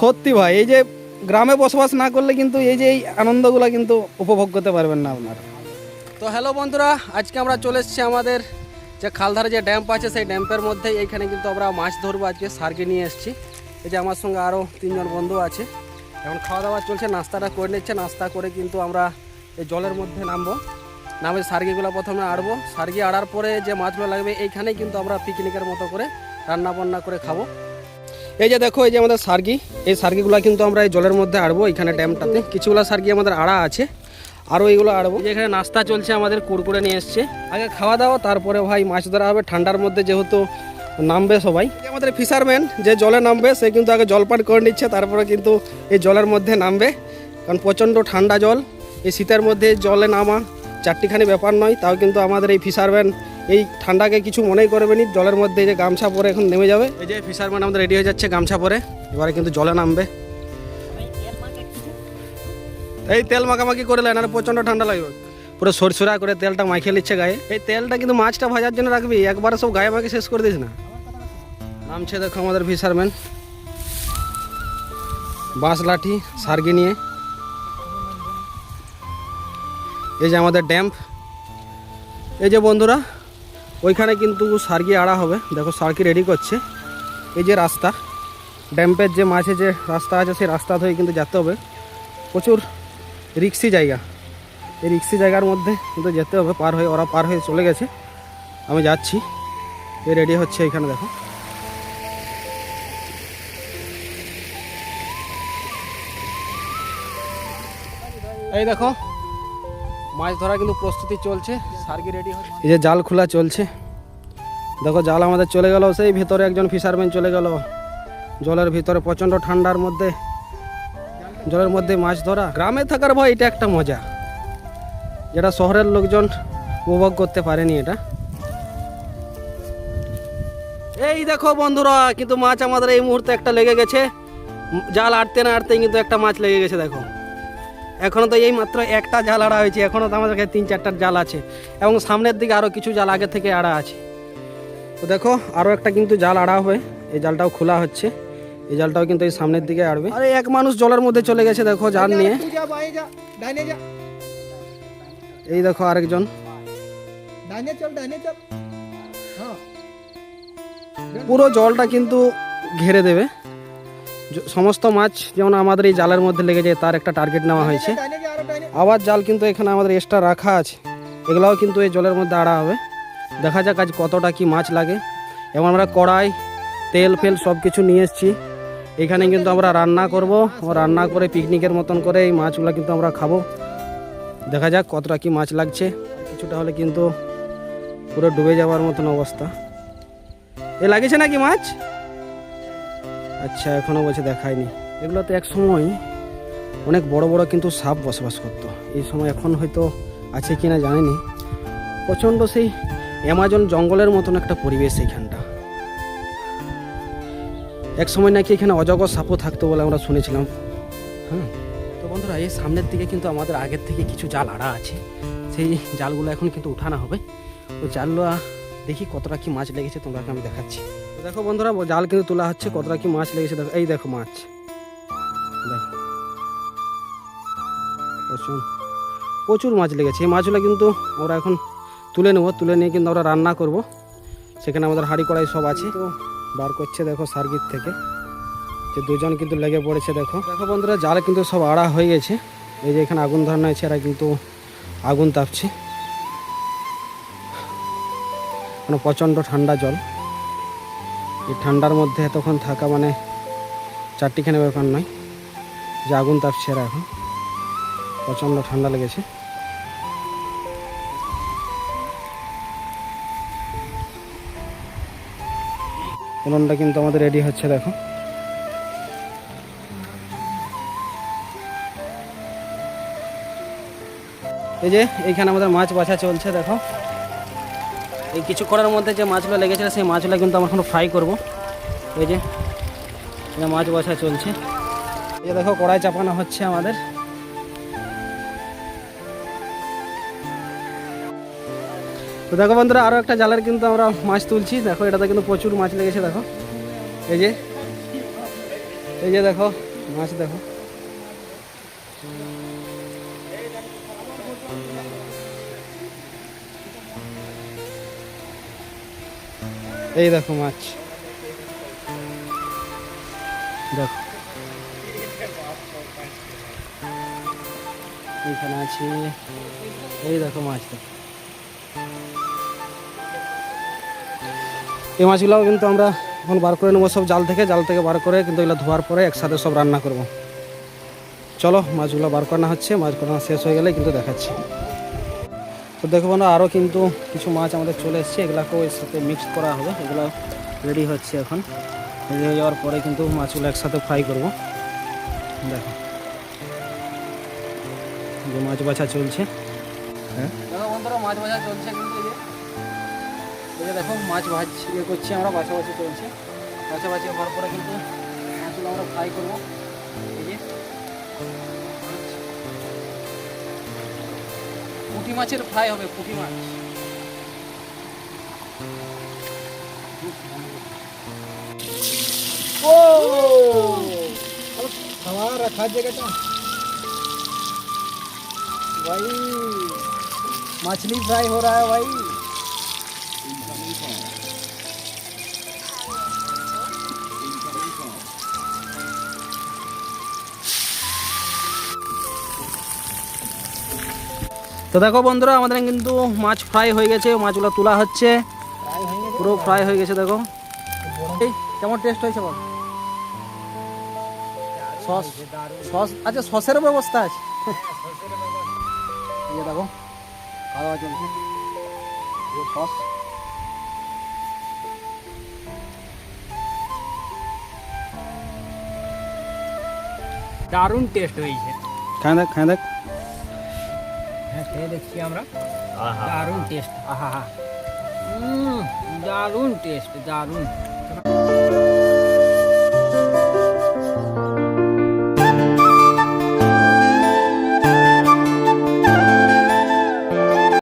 সত্যি ভাই এই যে গ্রামে বসবাস না করলে কিন্তু এই যে এই আনন্দগুলো কিন্তু উপভোগ করতে পারবেন না আপনারা। তো হ্যালো বন্ধুরা আজকে আমরা চলে এসেছি আমাদের যে খালধারে যে ড্যাম্প আছে সেই ড্যাম্পের মধ্যে। এইখানে কিন্তু আমরা মাছ ধরবো আজকে সার্কে নিয়ে এসেছি। এই যে আমার সঙ্গে আরও তিনজন বন্ধু আছে। এখন খাওয়া দাওয়া চলছে নাস্তাটা করে নিচ্ছে। নাস্তা করে কিন্তু আমরা এই জলের মধ্যে নামবো। নামে সার্গিগুলো প্রথমে আড়বো। সার্গি আড়ার পরে যে মাছগুলো লাগবে এইখানেই কিন্তু আমরা পিকনিকের মতো করে রান্না বান্না করে খাব। এই যে দেখো, এই যে আমাদের সার্গি। এই সার্গিগুলো কিন্তু আমরা এই জলের মধ্যে আড়বো এখানে ড্যামটাতে। কিছুগুলো সার্গি আমাদের আড়া আছে আরও এইগুলো আড়বো। এখানে নাস্তা চলছে, আমাদের কুড়কুড়ে নিয়ে এসছে। আগে খাওয়া দাওয়া, তারপরে ভাই মাছ ধরা হবে। ঠান্ডার মধ্যে যেহেতু নামবে সবাই। আমাদের ফিশারম্যান যে জলে নামবে, সে কিন্তু আগে জলপান করে নিচ্ছে, তারপরে কিন্তু এই জলের মধ্যে নামবে। কারণ প্রচণ্ড ঠান্ডা জল। এই শীতের মধ্যে জলে নামা চারটিখানি ব্যাপার নয়, তাও কিন্তু আমাদের এই ফিশারম্যান এই ঠান্ডাকে কিছু মনেই করবে নি জলের মধ্যে যে গামছা পরে এখন নেমে যাবে। এই যে ফিশারম্যান আমাদের রেডি হয়ে যাচ্ছে গামছা পরে, এবারে কিন্তু জলে নামবে। এই তেল মাখামাখি করে নেন আর প্রচণ্ড ঠান্ডা লাগবে। পুরো সরসরা করে তেলটা মাখিয়ে নিচ্ছে গায়ে। এই তেলটা কিন্তু মাছটা ভাজার জন্য রাখবি, একবারে সব গায়ে মাখে শেষ করে দিস না। নামছে দেখো আমাদের ফিশারম্যান বাঁশ, লাঠি, সার্গি নিয়ে। এই যে আমাদের ড্যাম্প। এই যে বন্ধুরা ওইখানে কিন্তু সার্গি আড়া হবে। দেখো সার্কি রেডি করছে। এই যে রাস্তা, ড্যাম্পের যে মাঝে যে রাস্তা আছে, সেই রাস্তা ধরে কিন্তু যেতে হবে। প্রচুর রিক্সি জায়গা। এই রিক্সি জায়গার মধ্যে কিন্তু যেতে হবে, পার হয়ে, ওরা পার হয়ে চলে গেছে। আমি যাচ্ছি। এ রেডি হচ্ছে এখানে, দেখো। এই দেখো মাছ ধরা কিন্তু প্রস্তুতি চলছে। সার্গি রেডি এই যে জাল খোলা চলছে। দেখো, জাল আমাদের চলে গেল, সেই ভিতরে একজন ফিশারম্যান চলে গেল। জলের ভিতরে প্রচণ্ড ঠান্ডার মধ্যে, জলের মধ্যে মাছ ধরা। গ্রামে থাকার ভয়, এটা একটা মজা। যেটা শহরের লোকজন উপভোগ করতে পারেনি এটা। এই দেখো বন্ধুরা, কিন্তু মাছ আমাদের এই মুহূর্তে একটা লেগে গেছে। জাল আটতে না আটতে কিন্তু একটা মাছ লেগে গেছে, দেখো। এখনও তো এই মাত্র একটা জাল আড়া হয়েছে এখনও তো আমাদের কাছে তিন চারটার জাল আছে এবং সামনের দিকে আরও কিছু জাল আগে থেকে আড়া আছে। তো দেখো আরও একটা কিন্তু জাল আড়া হবে এই জালটাও খোলা হচ্ছে এই জালটাও কিন্তু এই সামনের দিকে আড়বে। আরে এক মানুষ জলের মধ্যে চলে গেছে দেখো জাল নিয়ে। এই দেখো আরেকজন। পুরো জলটা কিন্তু ঘেরে দেবে। সমস্ত মাছ যেমন আমাদের এই জালের মধ্যে লেগে যায় তার একটা টার্গেট নেওয়া হয়েছে। আবার জাল কিন্তু এখানে আমাদের এক্সট্রা রাখা আছে। এগুলাও কিন্তু এই জলের মধ্যে আড়া হবে। দেখা যাক আজ কতটা কি মাছ লাগে। এবং আমরা কড়াই, তেল, ফেল সব কিছু নিয়ে এসেছি। এখানে কিন্তু আমরা রান্না করব ও রান্না করে পিকনিকের মতন করে এই মাছগুলো কিন্তু আমরা খাব। দেখা যাক কতটা কি মাছ লাগছে। কিছুটা হলে কিন্তু পুরো ডুবে যাওয়ার মতন অবস্থা। এ লাগেছে নাকি মাছ? আচ্ছা এখনও বলছে দেখায়নি। এগুলো তো এক সময় অনেক বড় বড় কিন্তু সাপ বসবাস করতো। এই সময় এখন হয়তো আছে কি না জানিনি। প্রচণ্ড সেই অ্যামাজন জঙ্গলের মতন একটা পরিবেশ এইখানটা। এক সময় নাকি এখানে অজগর সাপও থাকতো বলে আমরা শুনেছিলাম। হ্যাঁ তো বন্ধুরা, এই সামনের দিকে কিন্তু আমাদের আগের থেকে কিছু জাল আড়া আছে। সেই জালগুলো এখন কিন্তু উঠানো হবে। তো জালগুলো দেখি কতটা কি মাছ লেগেছে তোমরা আমি দেখাচ্ছি। দেখো বন্ধুরা, জাল কিন্তু তোলা হচ্ছে, কতটা কি মাছ লেগেছে দেখো। এই দেখো মাছ। দেখো। প্রচুর প্রচুর মাছ লেগেছে। এই মাছগুলো কিন্তু আমরা এখন তুলে নেব, তুলে নিয়ে কিন্তু আমরা রান্না করব। সেখানে আমাদের হাঁড়ি কড়াই সব আছে। তো বার করছে দেখো সার্গিত থেকে। যে দুজন কিন্তু লেগে পড়েছে দেখো। দেখো বন্ধুরা, জাল কিন্তু সব আড়া হয়ে গেছে। এই যে এখানে আগুন ধরানো আছে এরা কিন্তু আগুন তাপছে। মানে প্রচণ্ড ঠান্ডা জল। এই ঠান্ডার মধ্যে এতক্ষণ থাকা মানে চারটিখানে ব্যাপার নয়, যে আগুন তাপছে এরা এখন। প্রচণ্ড ঠান্ডা লেগেছে। উনুনটা কিন্তু আমাদের রেডি হচ্ছে, দেখো। এই যে, এইখানে আমাদের মাছ বাছা চলছে, দেখো। এই কিছুক্ষণের মধ্যে যে মাছগুলো লেগেছিল, সেই মাছগুলো কিন্তু আমরা এখন ফ্রাই করব। এই যে মাছ বাছা চলছে। এই যে দেখো, কড়াই চাপানো হচ্ছে আমাদের। তো দেখো বন্ধুরা আরও একটা জালের কিন্তু আমরা মাছ তুলছি। দেখো, এটাতে কিন্তু প্রচুর মাছ লেগেছে, দেখো। এই যে এই যে দেখো, মাছ দেখো। এই দেখো মাছ। দেখো। এইখানে আছে। এই দেখো মাছ দেখো। এই মাছগুলোও কিন্তু আমরা এখন বার করে নেব সব জাল থেকে। জাল থেকে বার করে কিন্তু এগুলো ধোয়ার পরে একসাথে সব রান্না করব। চলো মাছগুলো বার করানো হচ্ছে। মাছ করানো শেষ হয়ে গেলে কিন্তু দেখাচ্ছি। তো দেখব না আরও কিন্তু কিছু মাছ আমাদের চলে এসছে। এগুলাকেও এর সাথে মিক্স করা হবে। এগুলো রেডি হচ্ছে এখন। রেডি হয়ে যাওয়ার পরে কিন্তু মাছগুলো একসাথে ফ্রাই করব। দেখো। যে মাছ বাছা চলছে। হ্যাঁ? মাছ ভাজা চলছে কিন্তু দেখো, মাছ ভাজ ইয়ে করছি আমরা বাছাবাছি চলছে। বাছাবাছি হওয়ার পরে কিন্তু মাছগুলো আমরা ফ্রাই করব। এই যে। পুঁটি মাছের ফ্রাই হবে পুঁটি মাছ ও हमारा खा जाएगा तो भाई मछली फ्राई हो रहा है भाई তো দেখো বন্ধুরা আমাদের কিন্তু মাছ ফ্রাই হয়ে গেছে মাছগুলো তোলা হচ্ছে। পুরো ফ্রাই হয়ে গেছে দেখো। কেমন টেস্ট হয়েছে বল? সস সস আচ্ছা সসের ব্যবস্থা আছে। দেখো সস। দারুণ টেস্ট হয়েছে। খায় দেখ খায় দেখ। খেয়ে দেখছি আমরা। দারুণ টেস্ট আহা দারুণ টেস্ট দারুণ।